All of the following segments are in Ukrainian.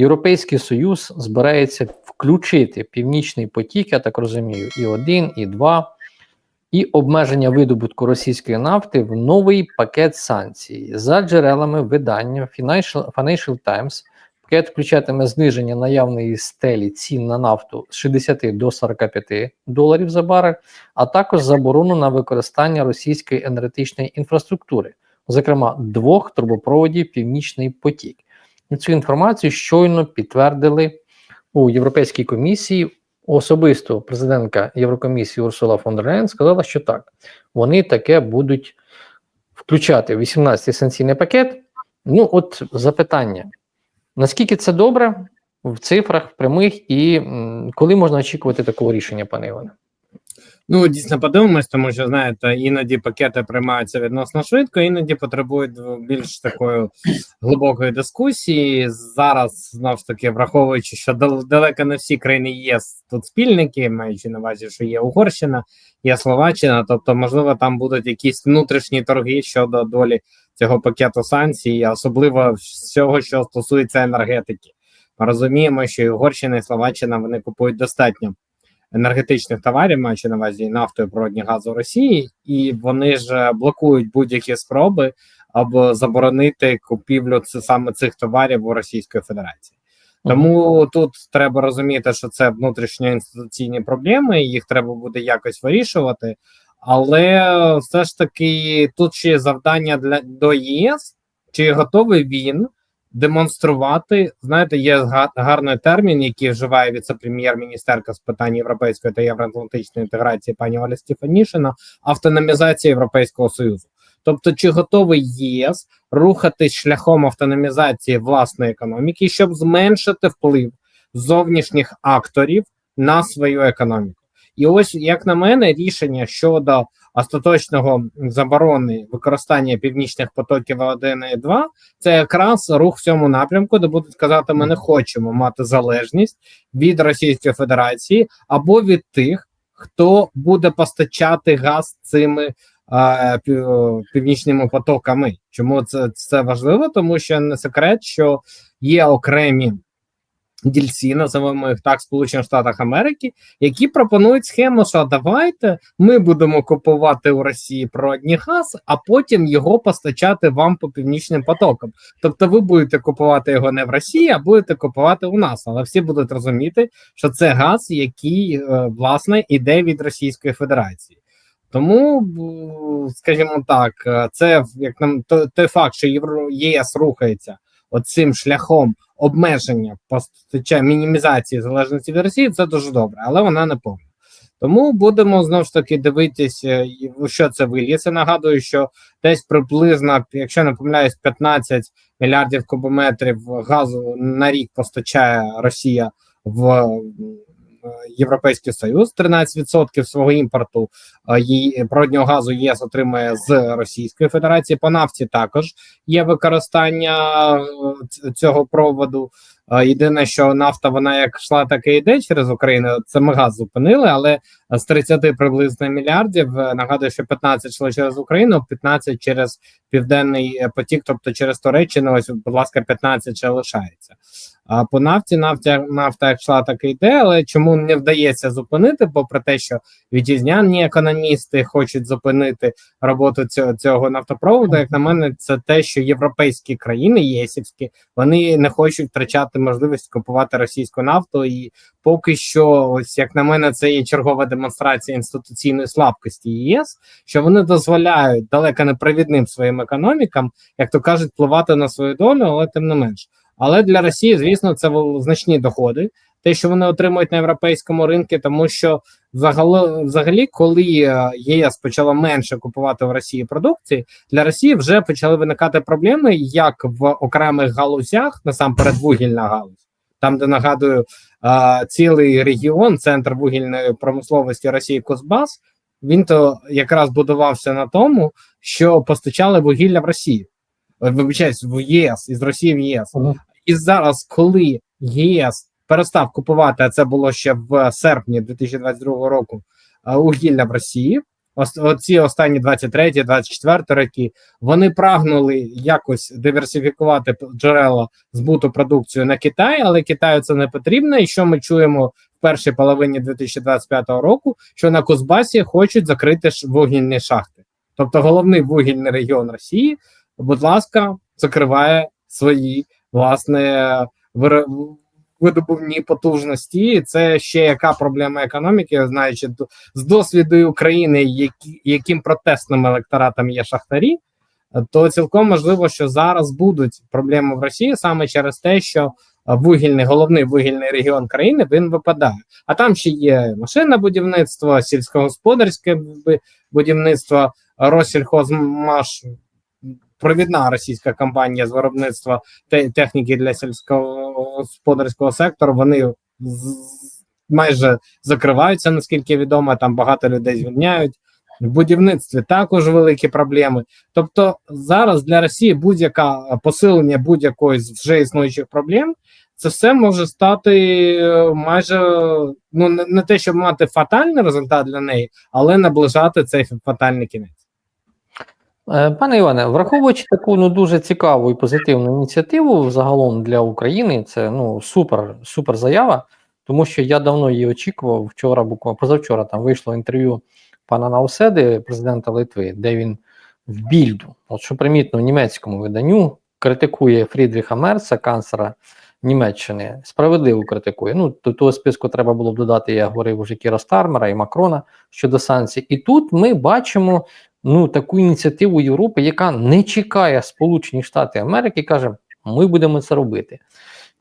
Європейський Союз збирається включити Північний потік, я так розумію, і один, і два, і обмеження видобутку російської нафти в новий пакет санкцій. За джерелами видання Financial, Financial Times, пакет включатиме зниження наявної стелі цін на нафту з 60 до 45 доларів за барель, а також заборону на використання російської енергетичної інфраструктури, зокрема двох трубопроводів Північний потік. Цю інформацію щойно підтвердили у Європейській комісії. Особисто президентка Єврокомісії Урсула фон дер Ляєн сказала, що так, вони таке будуть включати 18-й санкційний пакет. Ну, от запитання: наскільки це добре в цифрах в прямих, і коли можна очікувати такого рішення, пане Іване? Ну, дійсно подивимось, тому що знаєте, іноді пакети приймаються відносно швидко, іноді потребують більш такої глибокої дискусії. Зараз знову ж таки, враховуючи, що далеко не всі країни ЄС тут спільники, маючи на увазі, що є Угорщина, є Словаччина, тобто, можливо, там будуть якісь внутрішні торги щодо долі цього пакету санкцій, особливо всього, що стосується енергетики. Ми розуміємо, що і Угорщина і Словаччина вони купують достатньо енергетичних товарів, маючи на увазі і нафту, і природні газу Росії, і вони ж блокують будь-які спроби або заборонити купівлю це саме цих товарів у Російської Федерації. Тому тут треба розуміти, що це внутрішньоінституційні проблеми, їх треба буде якось вирішувати. Але все ж таки тут ще є завдання для до ЄС, чи готовий він демонструвати. Знаєте, є га- гарний термін, який вживає віце-прем'єр-міністерка з питань європейської та євроатлантичної інтеграції пані Оля Стефанішина, автономізація Європейського Союзу. Тобто, чи готовий ЄС рухатись шляхом автономізації власної економіки, щоб зменшити вплив зовнішніх акторів на свою економіку? І ось, як на мене, рішення щодо остаточного заборони використання північних потоків 1 і 2 це якраз рух в цьому напрямку, де будуть казати, ми не хочемо мати залежність від Російської Федерації або від тих, хто буде постачати газ цими е, північними потоками. Чому це, це важливо? Тому що не секрет, що є окремі дільці, називаємо їх так, Сполучених Штатах Америки, які пропонують схему, що давайте ми будемо купувати у Росії природній газ, а потім його постачати вам по північним потокам. Тобто, ви будете купувати його не в Росії, а будете купувати у нас. Але всі будуть розуміти, що це газ, який е, власне іде від Російської Федерації. Тому, скажімо так, е, це як нам той факт, що Євро ЄС рухається оцим шляхом обмеження постачання мінімізації залежності від Росії, це дуже добре, але вона не повна. Тому будемо знову ж таки дивитися, і що це виліється. Нагадую, що десь приблизно, якщо не помиляюсь, 15 мільярдів кубометрів газу на рік постачає Росія в е, Європейський Союз. 13% свого імпорту е, її природнього газу ЄС отримує з Російської Федерації. По нафті також є використання е, цього проводу. Е, Єдине, що нафта вона як йшла, так і йде через Україну. Це ми газ зупинили, але з 30 приблизно мільярдів е, нагадую, що 15 йшло через Україну, 15 через південний е, потік, тобто через Туреччину. Ось, будь ласка, 15 ще лишається. А по нафті нафта, нафта як йшла, так і йде. Але чому не вдається зупинити? Попри те, що вітчизняні економісти хочуть зупинити роботу цього, цього нафтопроводу, як на мене, це те, що європейські країни, єсівські, вони не хочуть втрачати можливість купувати російську нафту. І поки що, ось як на мене, це є чергова демонстрація інституційної слабкості ЄС, що вони дозволяють далеко не провідним своїм економікам, як то кажуть, впливати на свою долю, але тим не менш. Але для Росії, звісно, це значні доходи, те, що вони отримують на європейському ринку, тому що взагалі, взагалі, коли е, ЄС почала менше купувати в Росії продукції, для Росії вже почали виникати проблеми як в окремих галузях, насамперед вугільна галузь, там, де нагадую, е, цілий регіон, центр вугільної промисловості Росії Кузбас, він то якраз будувався на тому, що постачали вугілля в Росію. Е, Вибачаюсь, в ЄС із Росії в ЄС. І зараз, коли ЄС перестав купувати, а це було ще в серпні 2022 року, е, вугілля в Росії, ос- оці останні 23-24 роки, вони прагнули якось диверсифікувати джерела збуту продукцію на Китай, але Китаю це не потрібно. І що ми чуємо в першій половині 2025 року, що на Кузбасі хочуть закрити вугільні шахти. Тобто головний вугільний регіон Росії, будь ласка, закриває свої власне видобувні потужності. І Це ще яка проблема економіки, знаючи з досвіду України, які, яким протестним електоратом є шахтарі, то цілком можливо, що зараз будуть проблеми в Росії саме через те, що вугільний головний вугільний регіон країни він випадає. А там ще є машинобудівництво, сільськогосподарське бу- будівництво, Россельхозмаш, провідна російська компанія з виробництва техніки для сільськогосподарського сектору. Вони майже закриваються, наскільки відомо. Там багато людей звільняють. В будівництві також великі проблеми. Тобто зараз для Росії будь-яка посилення будь-якої з вже існуючих проблем, це все може стати е, майже ну не те, щоб мати фатальний результат для неї, але наближати цей фатальний кінець. Е, Пане Іване, враховуючи таку ну дуже цікаву і позитивну ініціативу загалом для України, це ну супер, супер заява, тому що я давно її очікував. Вчора, буквально позавчора, там вийшло інтерв'ю пана Науседи, президента Литви, де він в більду, от що примітно в німецькому виданню, критикує Фрідріха Мерца, канцлера Німеччини, справедливо критикує. Ну до того списку треба було б додати, я говорив уже Кіра Стармера і Макрона щодо санкцій. І тут ми бачимо ну, таку ініціативу Європи, яка не чекає Сполучені Штати Америки, каже, ми будемо це робити.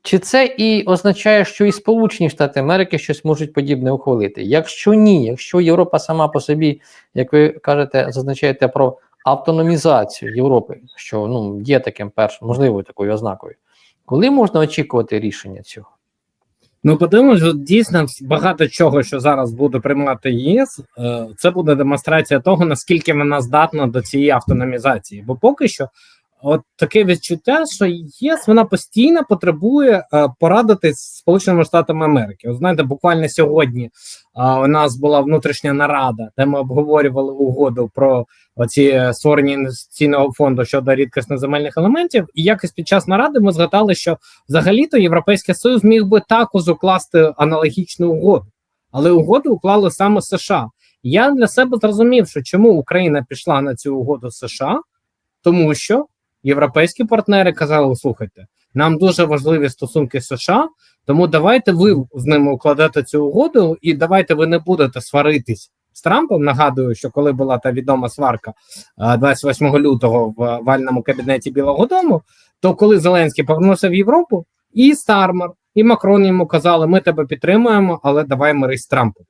Чи це і означає, що і Сполучені Штати Америки щось можуть подібне ухвалити? Якщо ні, якщо Європа сама по собі, як ви кажете, зазначаєте про автономізацію Європи, що ну є таким першим, можливо, такою ознакою, коли можна очікувати рішення цього? Ну, подивимось, дійсно багато чого, що зараз буде приймати ЄС, е, це буде демонстрація того, наскільки вона здатна до цієї автономізації. Бо поки що, от таке відчуття, що ЄС вона постійно потребує е, порадити з Сполученими Штатами Америки. От знаєте, буквально сьогодні е, у нас була внутрішня нарада, де ми обговорювали угоду про оці е, створення інвестиційного фонду щодо рідкісних земельних елементів. І якось під час наради ми згадали, що взагалі-то Європейський Союз міг би також укласти аналогічну угоду, але угоду уклали саме США. Я для себе зрозумів, що чому Україна пішла на цю угоду США, тому що європейські партнери казали: слухайте, нам дуже важливі стосунки з США, тому давайте ви з ними укладете цю угоду, і давайте ви не будете сваритись з Трампом. Нагадую, що коли була та відома сварка е, 28 лютого в вальному кабінеті Білого Дому, то коли Зеленський повернувся в Європу, і Стармер, і Макрон йому казали: ми тебе підтримуємо, але давай мирись з Трампом.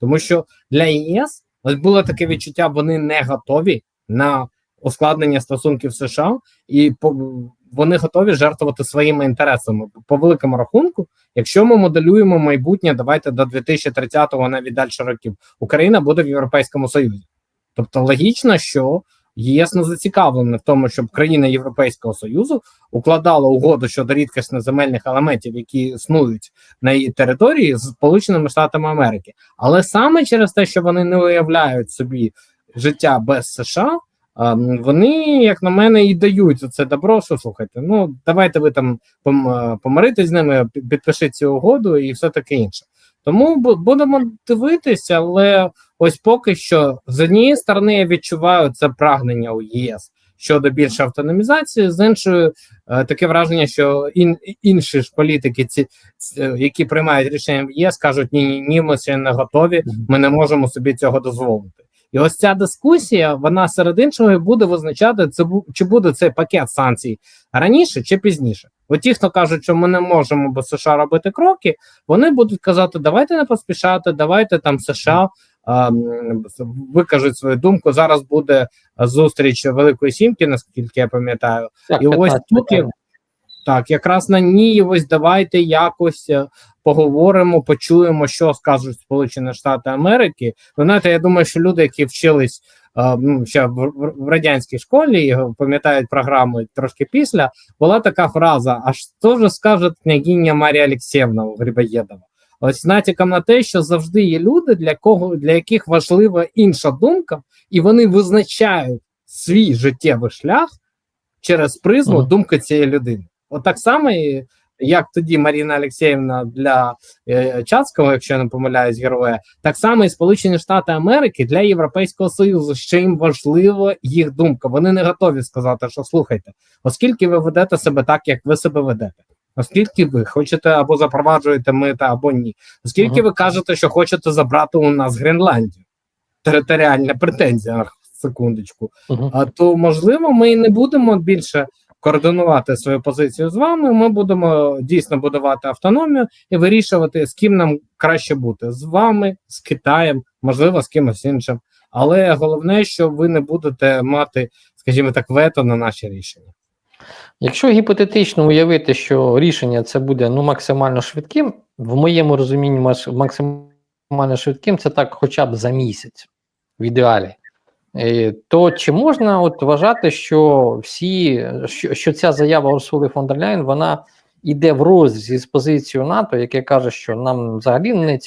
Тому що для ЄС ось було таке відчуття, вони не готові на ускладнення стосунків США, і по, вони готові жертвувати своїми інтересами. По великому рахунку, якщо ми моделюємо майбутнє, давайте до 2030-го, навіть далі років, Україна буде в Європейському Союзі. Тобто логічно, що ЄС не зацікавлений в тому, щоб країна Європейського Союзу укладала угоду щодо рідкісних земельних елементів, які існують на її території з Сполученими Штатами Америки. Але саме через те, що вони не уявляють собі життя без США, вони, як на мене, і дають це добро. Що слухайте, ну давайте ви там пом- помиритесь з ними, пі- підпишіть цю угоду і все таке інше. Тому бу- будемо дивитися, але ось поки що з однієї сторони я відчуваю це прагнення у ЄС щодо більшої автономізації, з іншої е, таке враження, що ін, інші ж політики, ці, ці, які приймають рішення в ЄС, кажуть, ні, ні, ні, ми ще не готові, ми не можемо собі цього дозволити. І ось ця дискусія, вона серед іншого і буде визначати, це чи буде цей пакет санкцій раніше чи пізніше. От ті, хто кажуть, що ми не можемо без США робити кроки, вони будуть казати, давайте не поспішати, давайте там США викажуть свою думку. Зараз буде зустріч Великої Сімки, наскільки я пам'ятаю. І ось 15 тут. Так, якраз на ній ось давайте якось е, поговоримо, почуємо, що скажуть Сполучені Штати Америки. Ви знаєте, я думаю, що люди, які вчились е, ну, ще в, радянській школі, пам'ятають програму трошки після, була така фраза: а що ж скаже княгиня Марія Олексіївна Грибоєдова? ось натяком на те, що завжди є люди, для кого для яких важлива інша думка, і вони визначають свій життєвий шлях через призму Мгм. думки цієї людини. От так само, як тоді Маріна Олексіївна для е, Чацького, якщо я не помиляюсь, героя, так само і Сполучені Штати Америки для Європейського Союзу, що їм важлива їх думка. Вони не готові сказати, що слухайте, оскільки ви ведете себе так, як ви себе ведете. Оскільки ви хочете або запроваджуєте мита, або ні. Оскільки Мгм. ви кажете, що хочете забрати у нас Гренландію, територіальна претензія, секундочку, Мгм. а то можливо ми і не будемо більше координувати свою позицію з вами. Ми будемо дійсно будувати автономію і вирішувати, з ким нам краще бути з вами, з Китаєм, можливо, з кимось іншим. Але головне, що ви не будете мати, скажімо так, вето на наші рішення. Якщо гіпотетично уявити, що рішення це буде ну, максимально швидким, в моєму розумінні максимально швидким це так хоча б за місяць в ідеалі. Е, То чи можна от вважати, що всі, що, що ця заява Урсули фон дер Ляйн, вона йде в розрізі з позицією НАТО, яке каже, що нам взагалі не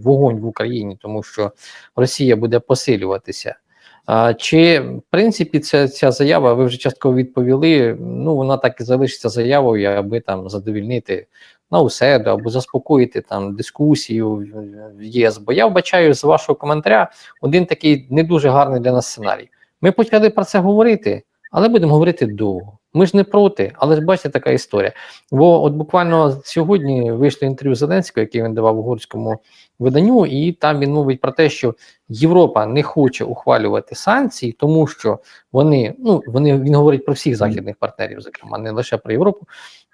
вогонь в Україні, тому що Росія буде посилюватися. Чи в принципі ця, ця заява, ви вже частково відповіли? Ну вона так і залишиться заявою, аби там задовільнити на усе або заспокоїти там дискусію в ЄС. Бо я вбачаю з вашого коментаря один такий не дуже гарний для нас сценарій. Ми почали про це говорити, але будемо говорити довго. Ми ж не проти, але ж бачите, така історія. Бо от буквально сьогодні вийшло інтерв'ю Зеленського, яке він давав угорському виданню, і там він мовить про те, що Європа не хоче ухвалювати санкції, тому що вони, ну вони він говорить про всіх західних партнерів, зокрема, не лише про Європу,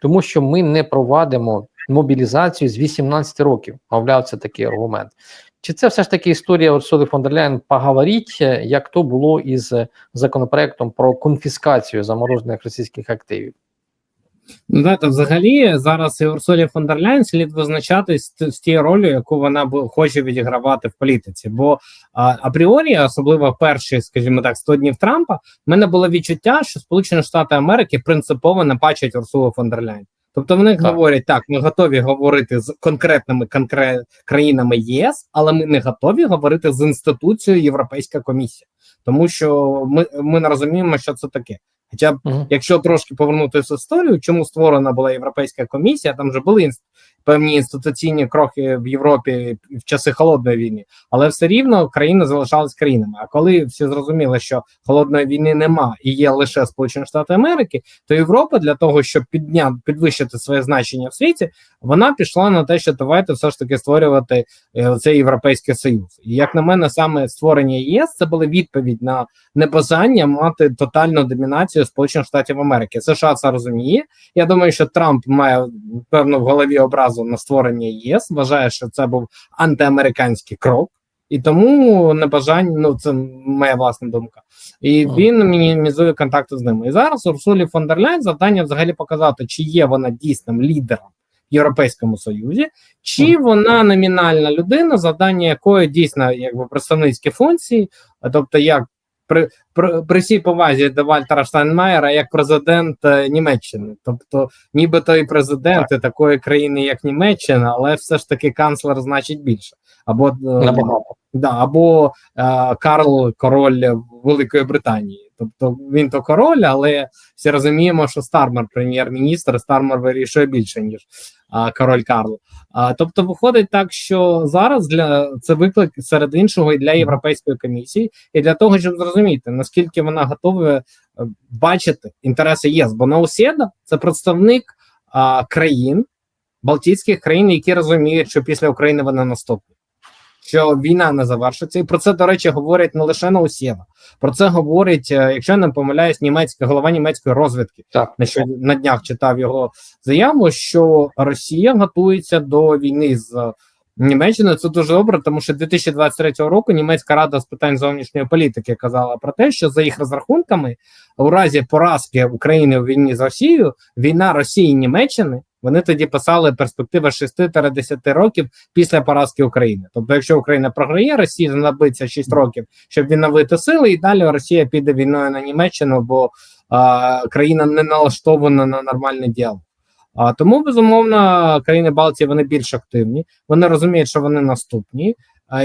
тому що ми не провадимо мобілізацію з 18 років. Мовляв, це такий аргумент. Чи це все ж таки історія Урсули фон дер поговоріть, е, як то було із е, законопроектом про конфіскацію заморожених російських активів? Ну, знаєте, взагалі зараз і Урсулі фон дер Ляйн слід визначатись з, тією ролью, яку вона хоче відігравати в політиці. Бо а, апріорі, особливо перші, скажімо так, 100 днів Трампа, в мене було відчуття, що Сполучені Штати Америки принципово не бачать Урсулу фон дер Ляйн. Тобто вони Так. говорять, так, ми готові говорити з конкретними конкре... країнами ЄС, але ми не готові говорити з інституцією Європейська комісія, тому що ми, ми не розуміємо, що це таке. Хоча б Угу. Якщо трошки повернутися в історію, чому створена була європейська комісія, там вже були інст... певні інституційні кроки в Європі в часи холодної війни, але все рівно країни залишались країнами. А коли всі зрозуміли, що холодної війни нема і є лише Сполучені Штати Америки, то Європа для того, щоб підняти підвищити своє значення в світі, вона пішла на те, що давайте все ж таки створювати е, цей європейський союз. І як на мене, саме створення ЄС це була відповідь на небажання мати тотальну домінацію Сполучених Штатів Америки. США це розуміє. Я думаю, що Трамп має певно в голові образу на створення ЄС. Вважає, що це був антиамериканський крок. І тому небажання, ну це моя власна думка. І він мінімізує контакти з ними. І зараз Урсулі фон дер Ляйн завдання взагалі показати, чи є вона дійсним лідером в Європейському Союзі, чи вона номінальна людина, завдання якої дійсно якби представницькі функції, тобто як при, при, при всій повазі до Вальтера Штайнмаєра як президент е, Німеччини, тобто нібито і президент так. такої країни, як Німеччина, але все ж таки канцлер значить більше. Або е, Набагато. Да, або е, Карл, король Великої Британії. Тобто він то король, але всі розуміємо, що Стармер прем'єр-міністр, Стармер вирішує більше, ніж е, король Карл. А, тобто, виходить так, що зараз для це виклик серед іншого і для Європейської комісії, і для того, щоб зрозуміти, наскільки вона готова е, бачити інтереси ЄС. Бо Науседа це представник а, країн, Балтійських країн, які розуміють, що після України вона наступна що війна не завершиться, і про це до речі говорять не лише Наусєва. Про це говорить, е, якщо я не помиляюсь, німецька голова німецької розвідки. Так. На що на днях читав його заяву, що Росія готується до війни з Німеччиною. Це дуже добре, тому що 2023 року німецька рада з питань зовнішньої політики казала про те, що за їх розрахунками, у разі поразки України у війні з Росією, війна Росії і Німеччини. Вони тоді писали перспектива 6-10 років після поразки України. Тобто, якщо Україна програє, Росія знадобиться 6 років, щоб відновити сили, і далі Росія піде війною на Німеччину, бо а, країна не налаштована на нормальний діалог. А тому, безумовно, країни Балтії вони більш активні, вони розуміють, що вони наступні,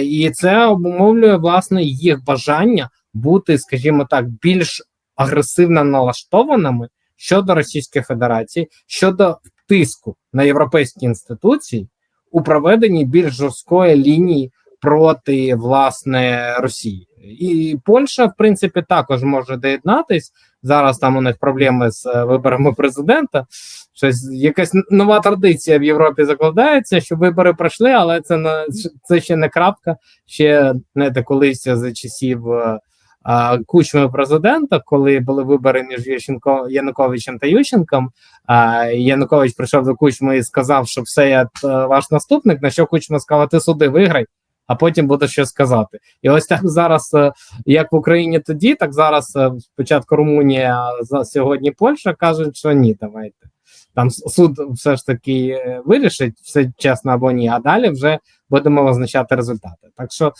і це обумовлює власне їх бажання бути, скажімо так, більш агресивно налаштованими щодо Російської Федерації, щодо тиску на європейські інституції у проведенні більш жорсткої лінії проти власне Росії. І Польща, в принципі, також може доєднатись. Зараз там у них проблеми з е, виборами президента. Щось якась нова традиція в Європі закладається, що вибори пройшли, але це на це ще не крапка. Ще знаєте, колись за часів е, а, Кучми президента, коли були вибори між Ющенко, Януковичем та Ющенком. А Янукович прийшов до Кучми і сказав, що все я е, ваш наступник. На що Кучма сказав, ти суди виграй, а потім буде що сказати. І ось так зараз, е, як в Україні тоді, так зараз е, спочатку Румунія, за сьогодні Польща кажуть, що ні, давайте. Там суд все ж таки е, вирішить все чесно або ні, а далі вже будемо визначати результати. Так що,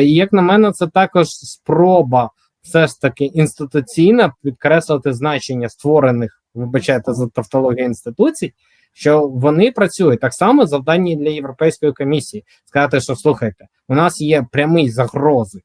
як на мене, це також спроба все ж таки інституційно підкреслити значення створених, вибачайте за тавтологію інституцій, що вони працюють так само завдання для Європейської комісії. Сказати, що слухайте, у нас є прямі загрози,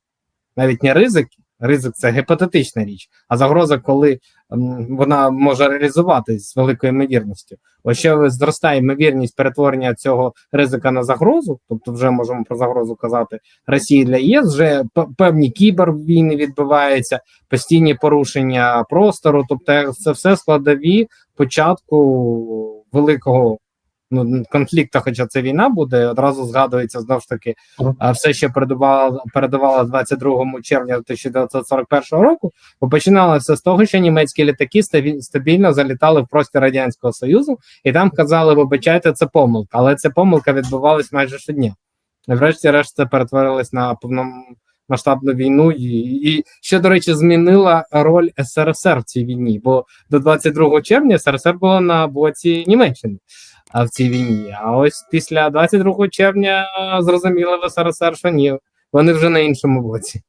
навіть не ризики. Ризик це гіпотетична річ, а загроза, коли м, вона може реалізуватись з великою ймовірністю. Ось що зростає ймовірність перетворення цього ризика на загрозу, тобто вже можемо про загрозу казати Росії для ЄС, вже певні кібервійни відбуваються, постійні порушення простору, тобто це все складові початку великого ну, конфлікту, хоча це війна буде, одразу згадується знову ж таки а все, що передувало, передувало 22 червня 1941 року, бо починалося все з того, що німецькі літаки стабі- стабільно залітали в простір радянського союзу, і там казали, вибачайте, це помилка, але ця помилка відбувалась майже щодня. Врешті-решт це перетворилось на повномасштабну війну, і, і ще до речі, змінила роль СРСР в цій війні, бо до 22 червня СРСР було на боці Німеччини а в цій війні. А ось після 22 червня а, зрозуміли в СРСР, що ні, вони вже на іншому боці.